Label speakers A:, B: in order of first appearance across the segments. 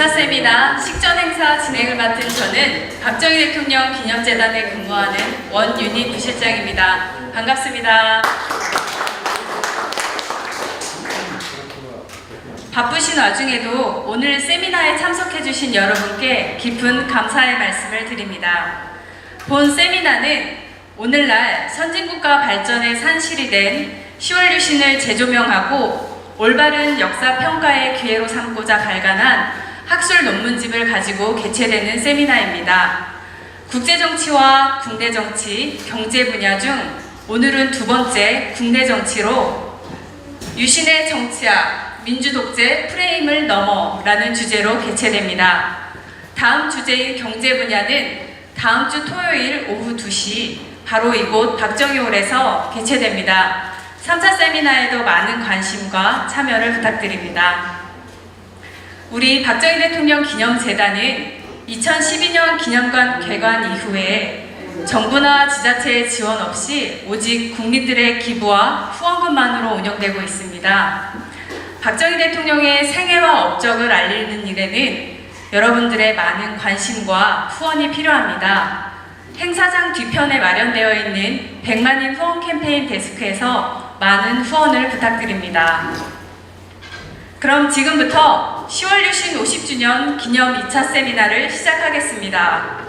A: 안녕하세요. 10월 유신 2차 세미나 식전 행사 진행을 맡은 저는 박정희 대통령 기념재단에 근무하는 원윤희 부실장입니다. 반갑습니다. 바쁘신 와중에도 오늘 세미나에 참석해주신 여러분께 깊은 감사의 말씀을 드립니다. 본 세미나는 오늘날 선진국가 발전의 산실이 된 10월 유신을 재조명하고 올바른 역사 평가의 기회로 삼고자 발간한 학술 논문집을 가지고 개최되는 세미나입니다. 국제 정치와 국내 정치, 경제 분야 중 오늘은 두 번째 국내 정치로 유신의 정치학, 민주독재 프레임을 넘어라는 주제로 개최됩니다. 다음 주제인 경제 분야는 다음 주 토요일 오후 2시 바로 이곳 박정희홀에서 개최됩니다. 3차 세미나에도 많은 관심과 참여를 부탁드립니다. 우리 박정희 대통령 기념재단은 2012년 기념관 개관 이후에 정부나 지자체의 지원 없이 오직 국민들의 기부와 후원금만으로 운영되고 있습니다. 박정희 대통령의 생애와 업적을 알리는 일에는 여러분들의 많은 관심과 후원이 필요합니다. 행사장 뒤편에 마련되어 있는 100만인 후원 캠페인 데스크에서 많은 후원을 부탁드립니다. 그럼 지금부터 10월 유신 50주년 기념 2차 세미나를 시작하겠습니다.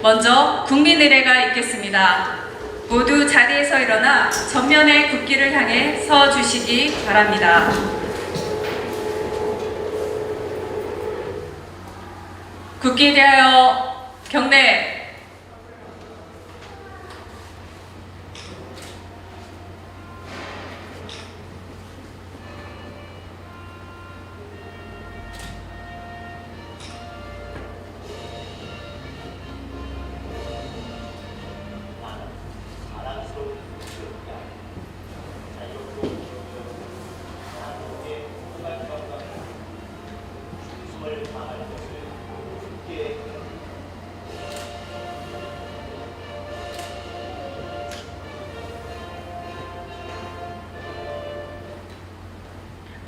A: 먼저 국민 의례가 있겠습니다. 모두 자리에서 일어나 전면의 국기를 향해 서 주시기 바랍니다. 국기에 대하여 경례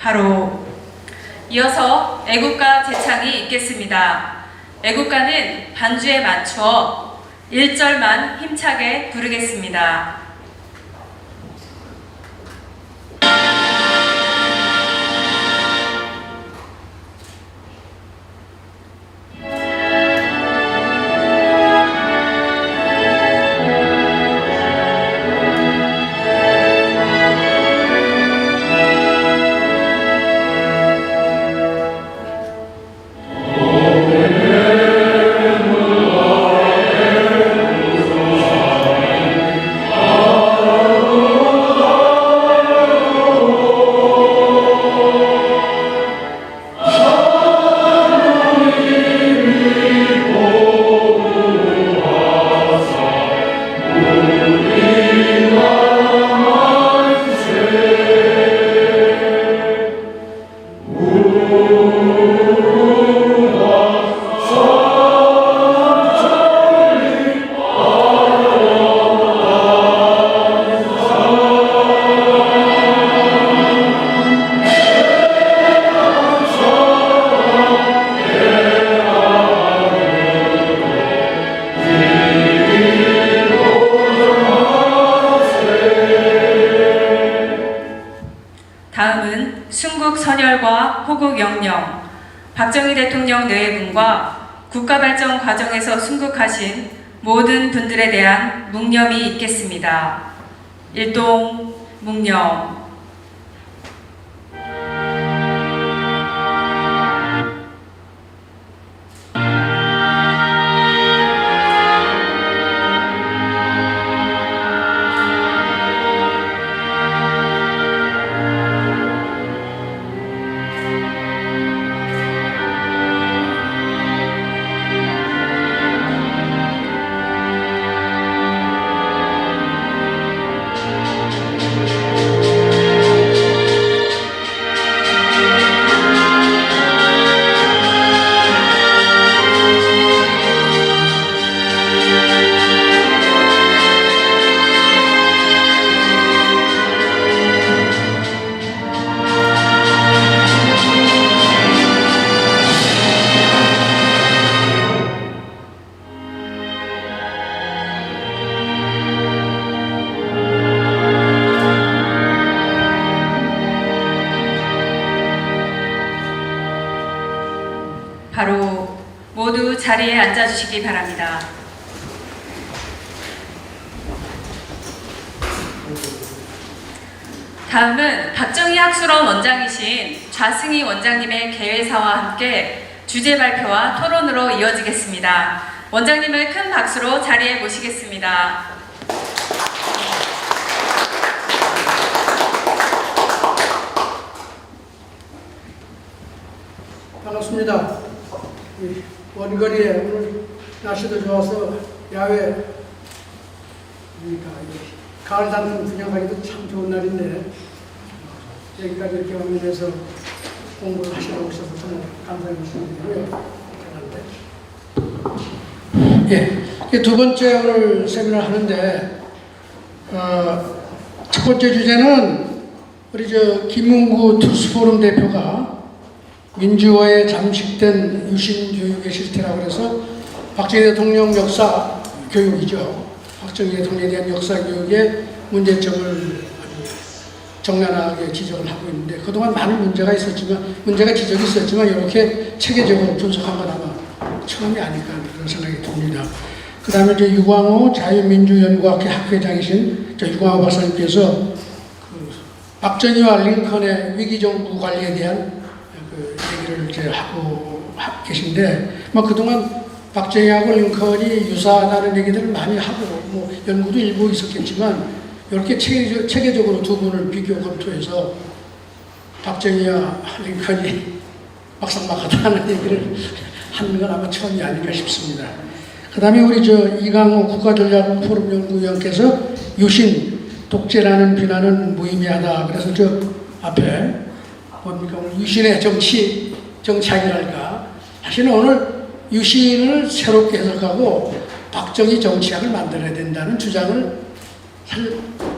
A: 바로 이어서 애국가 제창이 있겠습니다. 애국가는 반주에 맞춰 1절만 힘차게 부르겠습니다. 국가 발전 과정에서 순국하신 모든 분들에 대한 묵념이 있겠습니다. 일동 묵념 앉아주시기 바랍니다. 다음은 박정희 학술원 원장이신 좌승희 원장님의 개회사와 함께 주제 발표와 토론으로 이어지겠습니다. 원장님을 큰 박수로 자리에 모시겠습니다.
B: 반갑습니다. 이 원거리에 오늘 날씨도 좋아서 야외 그러니까 이 가을 단풍 구경하기도 참 좋은 날인데 어, 여기까지 이렇게 방문해서 공부를 하시러 오셔서 정말 감사의 말씀드리고요. 예, 이두 번째 오늘 세미나 하는데 어, 첫 번째 주제는 우리 저 김문구 투스포럼 대표가 민주화에 잠식된 유신 교육의 실태라고 해서 박정희 대통령 역사 교육이죠. 박정희 대통령에 대한 역사 교육의 문제점을 아주 정난하게 지적을 하고 있는데 그동안 많은 문제가 있었지만 문제가 지적이 있었지만 이렇게 체계적으로 분석한 건 아마 처음이 아닐까 그런 생각이 듭니다. 그 다음에 이제 유광호 자유민주연구학회 학회장이신 저 유광호 박사님께서 그 박정희와 링컨의 위기정부 관리에 대한 그 얘기를 이제 하고 하- 계신데 뭐 그동안 박정희하고 링컨이 유사하다는 얘기들을 많이 하고 뭐 연구도 일부 있었겠지만 이렇게 체계적, 체계적으로 두 분을 비교 검토해서 박정희와 링컨이 막상막하다는 얘기를 하는 건 아마 처음이 아닐까 싶습니다. 그 다음에 우리 저 이강호 국가전략 포럼 연구위원께서 유신 독재라는 비난은 무의미하다. 그래서 저 앞에 오늘 유신의 정치 정치학이랄까 사실은 오늘 유신을 새롭게 해석하고 박정희 정치학을 만들어야 된다는 주장을 할-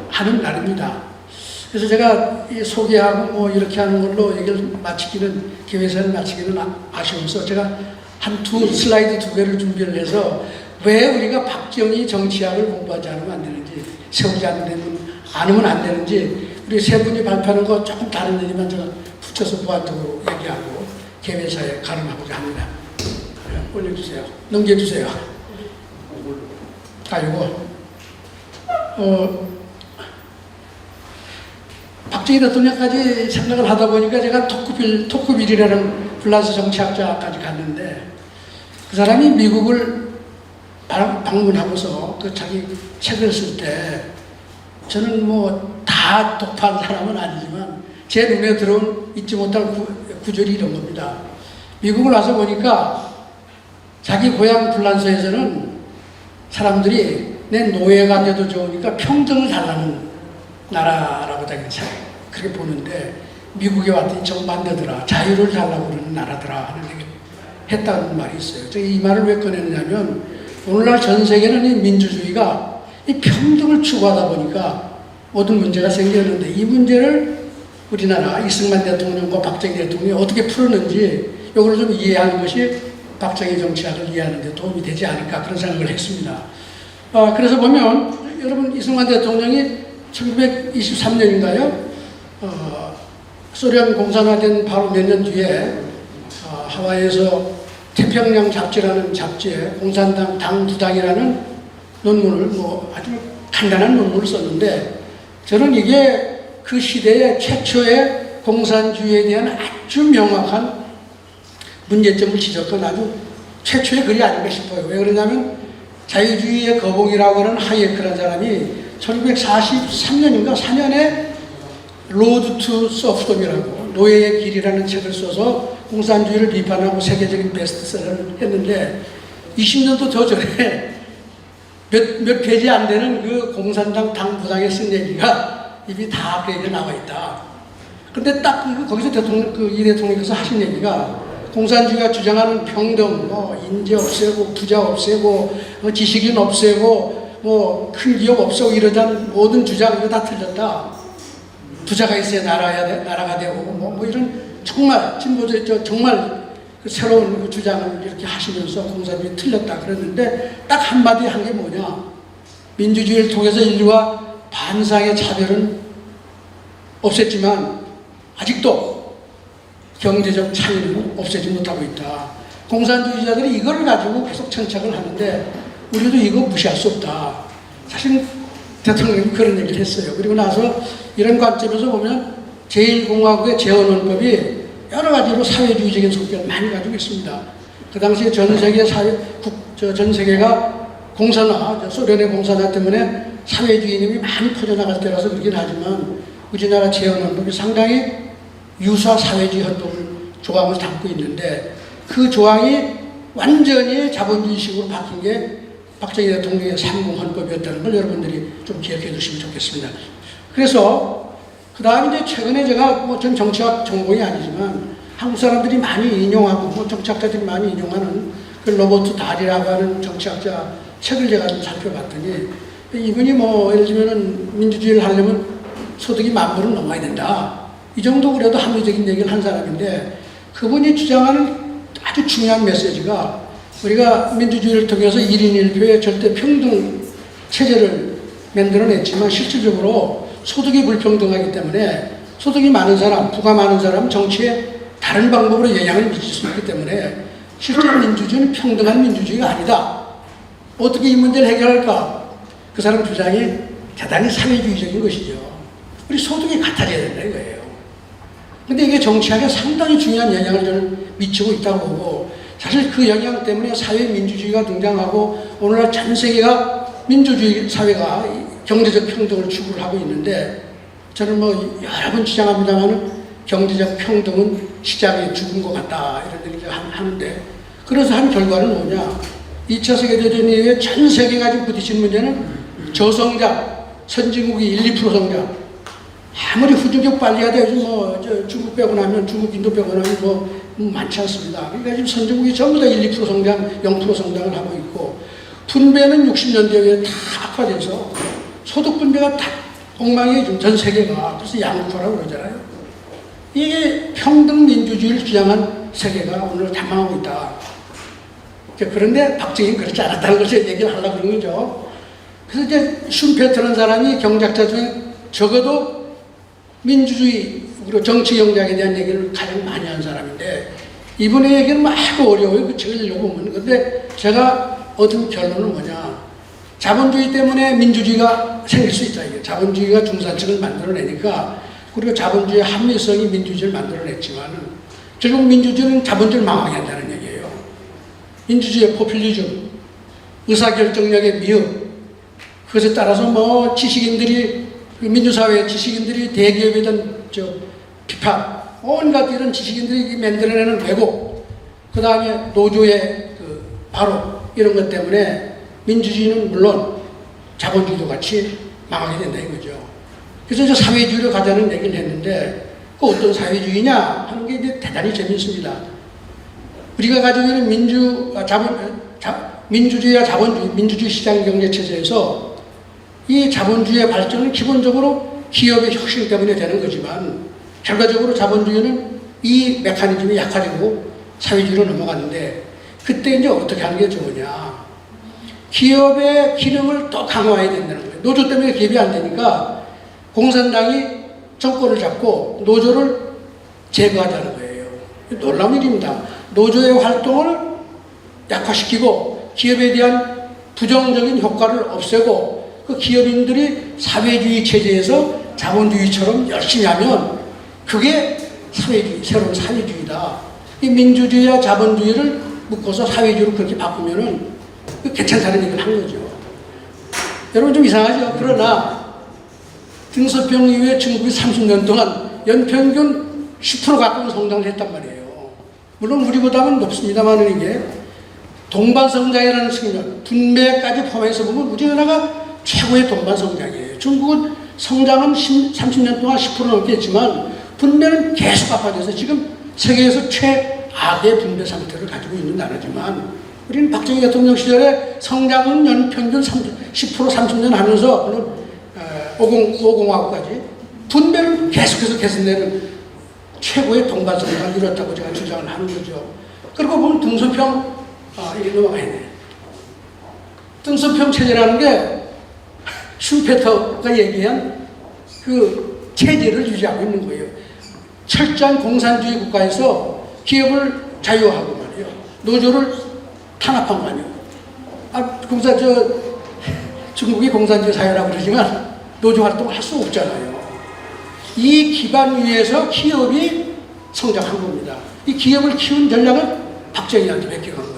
B: 하는 날입니다. 그래서 제가 이 소개하고 뭐 이렇게 하는 걸로 얘기를 마치기는 개회사를 마치기는 아- 아쉬워서 제가 한 두 슬라이드 두 개를 준비를 해서 왜 우리가 박정희 정치학을 공부하지 않으면 안 되는지 세우지 않으면 않으면 안 되는지 우리 세 분이 발표하는 거 조금 다른 얘기만 제가 붙여서 무한적으로 얘기하고 개회사에 가름하고자 합니다. 네, 올려주세요. 넘겨주세요. 아, 이거. 어, 박정희 대통령까지 생각을 하다 보니까 제가 토크빌, 토크빌이라는 플라스 정치학자까지 갔는데 그 사람이 미국을 방- 방문하고서 그 자기 책을 쓸 때 저는 뭐 다 독파한 사람은 아니지만 제 눈에 들어온 잊지 못할 구, 구절이 이런 겁니다. 미국을 와서 보니까 자기 고향 불란서에서는 사람들이 내 노예가 돼도 좋으니까 평등을 달라는 나라라고 자기 참 그렇게 보는데 미국에 왔더니 정반대더라 자유를 달라고 그러는 나라더라 했다는 말이 있어요. 이 말을 왜 꺼내느냐면 오늘날 전 세계는 이 민주주의가 이 평등을 추구하다 보니까 모든 문제가 생겼는데 이 문제를 우리나라 이승만 대통령과 박정희 대통령이 어떻게 풀었는지 이걸 좀 이해하는 것이 박정희 정치학을 이해하는 데 도움이 되지 않을까 그런 생각을 했습니다. 아, 그래서 보면 여러분 이승만 대통령이 1923년인가요? 어, 소련 공산화된 바로 몇 년 뒤에 어, 하와이에서 태평양 잡지라는 잡지에 공산당 당부당이라는 논문을 뭐 아주 간단한 논문을 썼는데 저는 이게 그 시대의 최초의 공산주의에 대한 아주 명확한 문제점을 지적한 아주 최초의 글이 아닌가 싶어요. 왜 그러냐면 자유주의의 거북이라고 하는 하이에크라는 사람이 1943년인가 4년에 로드 투 서프덤이라고 노예의 길이라는 책을 써서 공산주의를 비판하고 세계적인 베스트셀러를 했는데 20년도 더 전에 몇, 몇 페이지 안 되는 그 공산당 당부당에 쓴 얘기가 이미 다 페이지에 나와 있다. 근데 딱 그, 거기서 대통령, 그 이 대통령께서 하신 얘기가 공산주의가 주장하는 평등, 뭐 인재 없애고 부자 없애고 뭐 지식인 없애고 뭐 큰 기업 없애고 이러자는 모든 주장 이거 다 틀렸다. 부자가 있어야 나라야 돼, 나라가 되고 뭐, 뭐 이런 정말 진보적 저 정말 그 새로운 그 주장을 이렇게 하시면서 공산주의 틀렸다 그랬는데 딱 한마디 한 게 뭐냐 민주주의를 통해서 인류가 반상의 차별은 없앴지만 아직도 경제적 차이는 없애지 못하고 있다. 공산주의자들이 이걸 가지고 계속 천착을 하는데 우리도 이거 무시할 수 없다. 사실 대통령이 그런 얘기를 했어요. 그리고 나서 이런 관점에서 보면 제1공화국의 재헌헌법이 여러 가지로 사회주의적인 속견을 많이 가지고 있습니다. 그 당시에 전 세계 사회, 국, 저, 전 세계가 공산화, 저 소련의 공산화 때문에 사회주의님이 많이 퍼져나갈 때라서 그렇긴 하지만 우리나라 재헌헌법이 상당히 유사 사회주의 헌법을 조항을 담고 있는데 그 조항이 완전히 자본주의식으로 바뀐 게 박정희 대통령의 3공 헌법이었다는 걸 여러분들이 좀 기억해 두시면 좋겠습니다. 그래서 그 다음에 이제 최근에 제가 뭐 전 정치학 전공이 아니지만 한국 사람들이 많이 인용하고 뭐 정치학자들이 많이 인용하는 그 로버트 다리라고 하는 정치학자 책을 제가 좀 살펴봤더니 이분이 뭐 예를 들면은 민주주의를 하려면 소득이 만 불은 넘어야 된다. 이 정도 그래도 합리적인 얘기를 한 사람인데 그분이 주장하는 아주 중요한 메시지가 우리가 민주주의를 통해서 1인 1표의 절대 평등 체제를 만들어냈지만 실질적으로 소득이 불평등하기 때문에 소득이 많은 사람, 부가 많은 사람 정치에 다른 방법으로 영향을 미칠 수 있기 때문에 실제 민주주의는 평등한 민주주의가 아니다. 어떻게 이 문제를 해결할까? 그 사람 주장이 대단히 사회주의적인 것이죠. 우리 소득이 같아져야 된다 이거예요. 근데 이게 정치학에 상당히 중요한 영향을 저는 미치고 있다고 보고 사실 그 영향 때문에 사회 민주주의가 등장하고 오늘날 전 세계가 민주주의 사회가 경제적 평등을 추구를 하고 있는데 저는 뭐 여러 번 주장합니다만 경제적 평등은 시장에 죽은 것 같다 이런 얘기를 하는데 그래서 한 결과는 뭐냐 2차 세계대전 이후에 전 세계가 지금 부딪힌 문제는 저성장 선진국이 1, 2% 성장 아무리 후진국 빨리 하다 요즘 뭐, 저 중국 빼고 나면 중국, 인도 빼고 나면 뭐, 많지 않습니다. 그러니까 지금 선진국이 전부 다 1, 2% 성장, 0% 성장을 하고 있고, 분배는 60년대에 다 악화돼서 소득 분배가 다 엉망이에요, 지금 전 세계가. 그래서 양극화라고 그러잖아요. 이게 평등 민주주의를 주장한 세계가 오늘 담망하고 있다. 그런데 박정희는 그렇지 않았다는 것을 얘기를 하려고 그런 거죠. 그래서 이제 슌페트라는 사람이 경제학자 중에 적어도 민주주의 그리고 정치 경제학에 대한 얘기를 가장 많이 한 사람인데 이분의 얘기는 막 어려워요. 그 책을 읽어보면. 근데 제가 얻은 결론은 뭐냐. 자본주의 때문에 민주주의가 생길 수 있다. 이게 자본주의가 중산층을 만들어내니까 그리고 자본주의 합리성이 민주주의를 만들어냈지만은 결국 민주주의는 자본주의를 망하게 한다는 얘기예요. 민주주의의 포퓰리즘, 의사결정력의 미흡, 그것에 따라서 뭐 지식인들이 그 민주사회의 지식인들이 대기업에 대한 저 비판, 온갖 이런 지식인들이 만들어내는 왜곡, 그 다음에 노조의 그 바로 이런 것 때문에 민주주의는 물론 자본주의도 같이 망하게 된다 이거죠. 그래서 이제 사회주의를 가자는 얘기를 했는데 그 어떤 사회주의냐 하는 게 이제 대단히 재밌습니다. 우리가 가지고 있는 민주 아, 자본 자, 민주주의와 자본주의, 민주주의 시장 경제 체제에서 이 자본주의의 발전은 기본적으로 기업의 혁신 때문에 되는 거지만 결과적으로 자본주의는 이 메커니즘이 약화되고 사회주의로 넘어갔는데 그때 이제 어떻게 하는 게 좋으냐. 기업의 기능을 더 강화해야 된다는 거예요. 노조 때문에 기업이 안 되니까 공산당이 정권을 잡고 노조를 제거하자는 거예요. 놀라운 일입니다. 노조의 활동을 약화시키고 기업에 대한 부정적인 효과를 없애고 그 기업인들이 사회주의 체제에서 자본주의처럼 열심히 하면 그게 사회주의, 새로운 사회주의다. 이 민주주의와 자본주의를 묶어서 사회주의로 그렇게 바꾸면은 그 괜찮다는 얘기를 한 거죠. 여러분 좀 이상하죠? 그러나 등서평 이후에 중국이 30년 동안 연평균 10% 가까운 성장을 했단 말이에요. 물론 우리보다는 높습니다만 이게 동반 성장이라는 측면, 분배까지 포함해서 보면 우리나라가 최고의 동반 성장이에요. 중국은 성장은 30년 동안 10% 넘게 했지만 분배는 계속 아파져서 지금 세계에서 최악의 분배 상태를 가지고 있는 나라지만 우리는 박정희 대통령 시절에 성장은 연 평균 30, 10% 30년 하면서 물론 50, 50하고까지 분배를 계속해서 개선되는 최고의 동반성장을 이뤘다고 제가 주장을 하는 거죠. 그리고 보면 등소평 아, 이게 넘어가야 돼. 등소평 체제라는 게 슈페터가 얘기한 그 체제를 유지하고 있는 거예요. 철저한 공산주의 국가에서 기업을 자유화하고 말이에요. 노조를 탄압한 거 아니에요. 아, 공사, 저, 중국이 공산주의 사회라고 그러지만 노조 활동을 할 수 없잖아요. 이 기반 위에서 기업이 성장한 겁니다. 이 기업을 키운 전략을 박정희한테 맡겨간 거예요.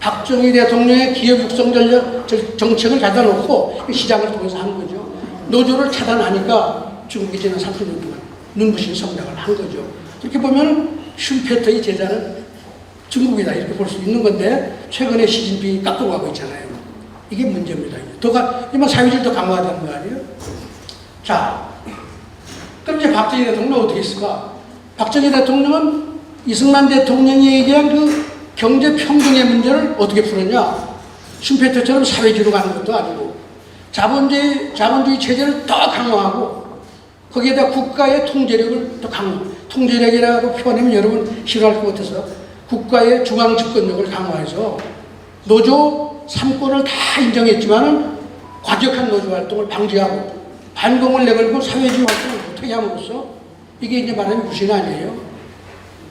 B: 박정희 대통령의 기업 육성 전략, 저- 정책을 갖다 놓고 시장을 통해서 한 거죠. 노조를 차단하니까 중국이 지난 30년 동안 눈부신 성장을 한 거죠. 이렇게 보면 슈페터의 제자는 중국이다 이렇게 볼 수 있는 건데 최근에 시진핑이 깎고 가고 있잖아요. 이게 문제입니다. 더가 이만 사회주의 더 강화되는 거 아니에요? 자, 그럼 이제 박정희 대통령은 어떻게 했을까? 박정희 대통령은 이승만 대통령이 얘기한 그 경제 평등의 문제를 어떻게 풀었냐? 슈페터처럼 사회주의로 가는 것도 아니고 자본주의 자본주의 체제를 더 강화하고 거기에다 국가의 통제력을 더 강화. 통제력이라고 표현하면 여러분 싫어할 것 같아서 국가의 중앙 집권력을 강화해서 노조 3권을 다 인정했지만은 과격한 노조 활동을 방지하고 반공을 내걸고 사회주의 활동을 못하게 함으로써 이게 이제 말하면 무신 아니에요.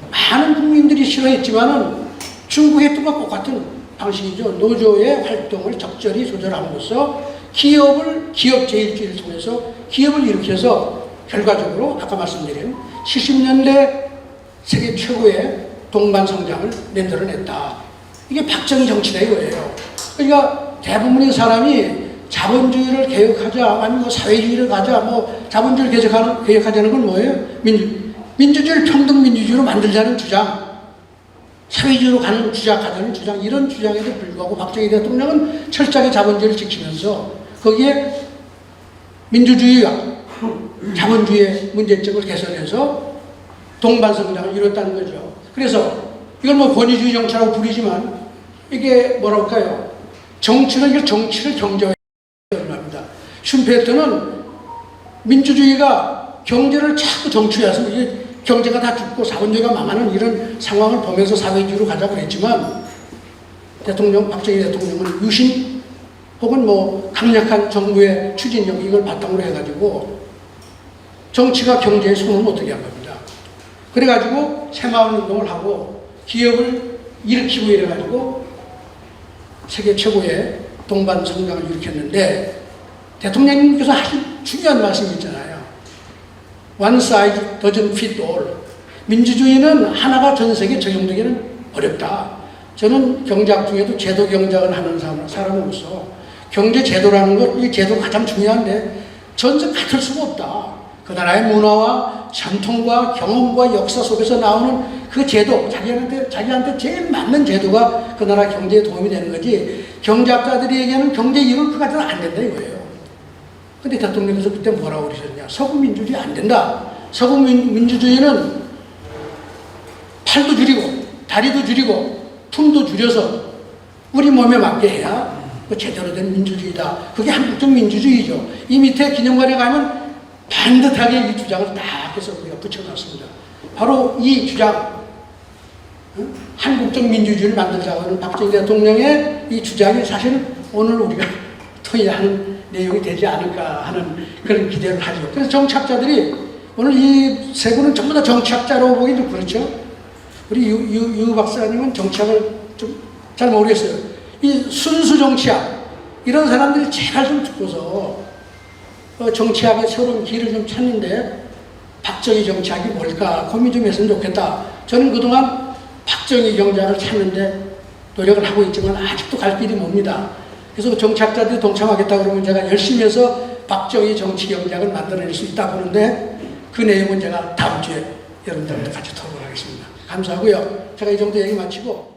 B: 많은 국민들이 싫어했지만은 했던 것과 똑같은 방식이죠. 노조의 활동을 적절히 조절함으로써 기업을 기업 제일주의를 통해서 기업을 일으켜서 결과적으로 아까 말씀드린 70년대 세계 최고의 동반 성장을 만들어냈다. 이게 박정희 정치다 이거예요. 그러니까 대부분의 사람이 자본주의를 개혁하자, 아니면 뭐 사회주의를 가자, 뭐 자본주의를 개혁하는, 개혁하자는 건 뭐예요? 민주, 민주주의를 평등 민주주의로 만들자는 주장. 사회주의로 가는 주장하자는 주장 이런 주장에도 불구하고 박정희 대통령은 철저하게 자본주의를 지키면서 거기에 민주주의와 자본주의의 문제점을 개선해서 동반 성장을 이뤘다는 거죠. 그래서 이걸 뭐 권위주의 정치라고 부르지만 이게 뭐랄까요? 정치는 이게 정치를 경제화합니다. 슈페터는 민주주의가 경제를 자꾸 정치화해서 경제가 다 죽고 자본주의가 망하는 이런 상황을 보면서 사회주의로 가자고 했지만 대통령 박정희 대통령은 유신 혹은 뭐 강력한 정부의 추진력 이걸 바탕으로 해가지고 정치가 경제에 손을 못하게 한 겁니다. 그래가지고 새마을 운동을 하고 기업을 일으키고 이래가지고 세계 최고의 동반 성장을 일으켰는데 대통령님께서 하신 중요한 말씀이 있잖아요. One size doesn't fit all. 민주주의는 하나가 전 세계에 적용되기는 어렵다. 저는 경제학 중에도 제도 경제학을 하는 사람, 사람으로서 경제 제도라는 것, 이 제도가 가장 중요한데 전세 같을 수가 없다. 그 나라의 문화와 전통과 경험과 역사 속에서 나오는 그 제도, 자기한테, 자기한테 제일 맞는 제도가 그 나라 경제에 도움이 되는 거지 경제학자들이 얘기하는 경제 이론 그 같은 안 된다 이거예요. 근데 대통령께서 그때 뭐라고 그러셨냐. 서구 민주주의 안 된다. 서구 민, 민주주의는 팔도 줄이고, 다리도 줄이고, 품도 줄여서 우리 몸에 맞게 해야 그 제대로 된 민주주의다. 그게 한국적 민주주의죠. 이 밑에 기념관에 가면 반듯하게 이 주장을 딱 해서 우리가 붙여놨습니다. 바로 이 주장, 응? 한국적 민주주의를 만들자고 하는 박정희 대통령의 이 주장이 사실은 오늘 우리가 토의하는 내용이 되지 않을까 하는 그런 기대를 하죠. 그래서 정치학자들이 오늘 이 세 분은 전부 다 정치학자로 보기 좀 그렇죠. 우리 유, 유, 유 박사님은 정치학을 좀 잘 모르겠어요. 이 순수 정치학 이런 사람들이 제발 좀 듣고서 어, 정치학의 새로운 길을 좀 찾는데 박정희 정치학이 뭘까 고민 좀 했으면 좋겠다. 저는 그동안 박정희 경제학을 찾는데 노력을 하고 있지만 아직도 갈 길이 멉니다. 그래서 정치학자들이 동참하겠다 그러면 제가 열심히 해서 박정희 정치 경제학을 만들어낼 수 있다 보는데 그 내용은 제가 다음 주에 여러분들과 같이 토론하겠습니다. 감사하고요. 제가 이 정도 얘기 마치고